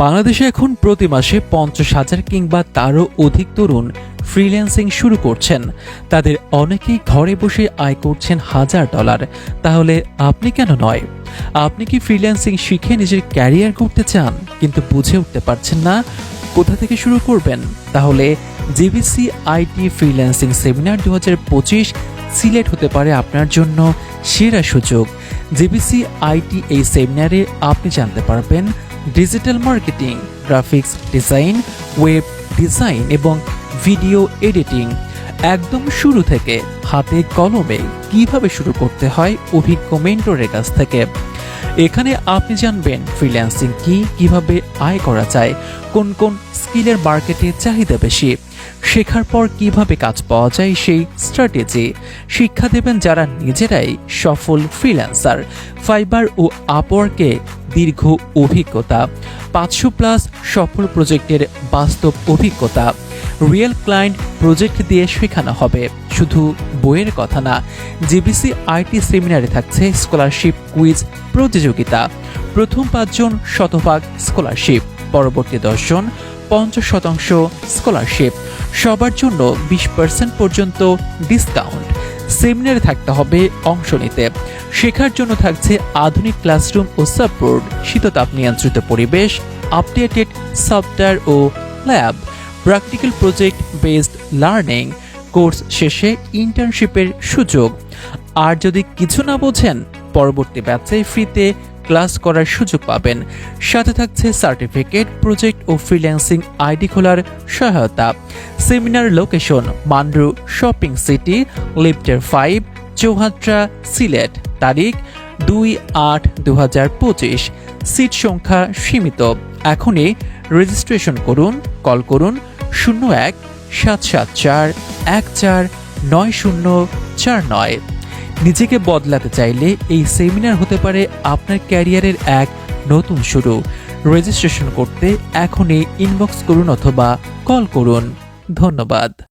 বাংলাদেশে এখন প্রতি মাসে পঞ্চাশ হাজার কিংবা তারও অধিক তরুণ ফ্রিল্যান্সিং শুরু করছেন। তাদের অনেকেই ঘরে বসে আয় করছেন হাজার ডলার। তাহলে আপনি কেন নয়? আপনি কি ফ্রিল্যান্সিং শিখে নিজের ক্যারিয়ার করতে চান, কিন্তু বুঝে উঠতে পারছেন না? কোথা থেকে শুরু করবেন? তাহলে জিবিসি আইটি ফ্রিল্যান্সিং সেমিনার দু হাজার পঁচিশ সিলেক্ট হতে পারে আপনার জন্য সেরা সুযোগ। জিবিসি আইটি এই সেমিনারে আপনি জানতে পারবেন digital marketing graphics design web design এবং ভিডিও এডিটিং একদম শুরু থেকে হাতে কলমে কীভাবে শুরু করতে হয় অভিজ্ঞ মেন্টরের কাছ থেকে। এখানে আপনি জানবেন ফ্রিল্যান্সিং কি, কীভাবে আয় করা যায়, কোন কোন স্কিলের মার্কেটে চাহিদা বেশি, শেখার পর কীভাবে কাজ পাওয়া যায় সেই স্ট্র্যাটেজি শিক্ষা দেবেন যারা নিজেরাই সফল ফ্রিল্যান্সার ফাইবার ও আপওয়ার্কে দীর্ঘ অভিজ্ঞতা, পাঁচশো প্লাস সফল প্রজেক্টের বাস্তব অভিজ্ঞতা, রিয়েল ক্লায়েন্ট প্রজেক্ট দিয়ে শেখানো হবে। শুধু বইয়ের কথা না, জিবিসি আইটি সেমিনারে থাকছে স্কলারশিপ কুইজ প্রতিযোগিতা। প্রথম পাঁচজন শতভাগ স্কলারশিপ, পরবর্তী দশজন পঞ্চাশ শতাংশ স্কলারশিপ। সবার জন্য বিশ পার্সেন্ট পর্যন্ত ডিসকাউন্ট। সেমিনারে থাকতে হবে অংশ নিতে। শেখার জন্য থাকছে আধুনিক ক্লাসরুম ও সাপোর্ট শীততাপ নিয়ন্ত্রিত পরিবেশ, আপডেটেড সফটওয়্যার ও lab, practical project based learning, course শেষে ইন্টার্নশিপের সুযোগ। আর যদি কিছু না বোঝেন, পরবর্তী ব্যাচে ফ্রিতে ক্লাস করার সুযোগ পাবেন। সাথে থাকছে সার্টিফিকেট, প্রজেক্ট ও ফ্রিল্যান্সিং আইডি খোলার সহায়তা। Seminar location, Mandu shopping city, লিফটার five, চৌহাত্রা, Sylhet. তারিখ দুই আট দু হাজার পঁচিশ। সিট সংখ্যা সীমিত। এখনই রেজিস্ট্রেশন করুন, কল করুন শূন্য এক সাত সাত চার এক চার নয় শূন্য চার নয়। নিজেকে বদলাতে চাইলে এই সেমিনার হতে পারে আপনার ক্যারিয়ারের এক নতুন শুরু। রেজিস্ট্রেশন করতে এখনই ইনবক্স করুন অথবা কল করুন। ধন্যবাদ।